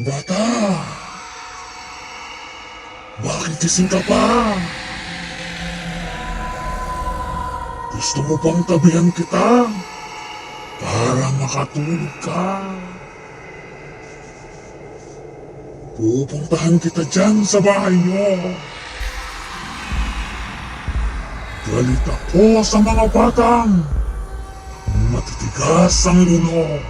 Bata! Bakit gising ka pa? Gusto mo bang tabihan kita? Para makatulog ka. Pupuntahan kita dyan sa bahay niyo. Galit ako sa mga batang matitigas ang ulo.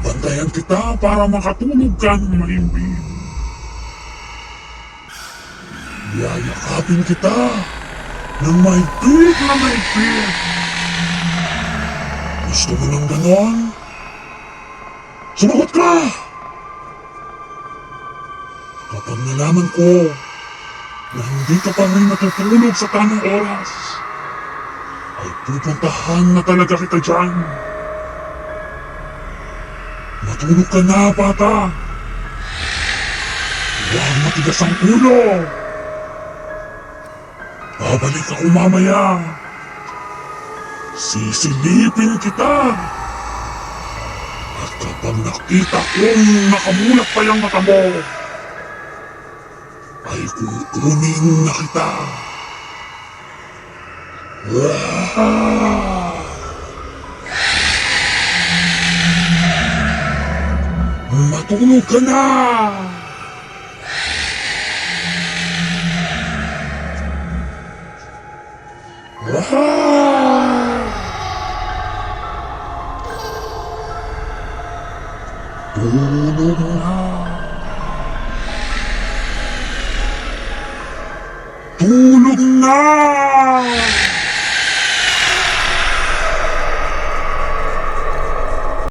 Babantayan kita para makatulog ka ng maimbing. Yayakapin kita ng mahigpit na mahigpit. Gusto mo ng ganon? Sumagot ka! Kapag nalaman ko na hindi ka pa rin natutulog sa tamang oras, ay pupuntahan na talaga kita dyan. Matulog ka na, bata. Huwag matigas ang ulo. Babalik ako mamaya. Sisilipin kita. At kapag nakita kong nakamulak pa yung mata mo, ay kukunin na kita. 부르 거나. 부르라 부르나.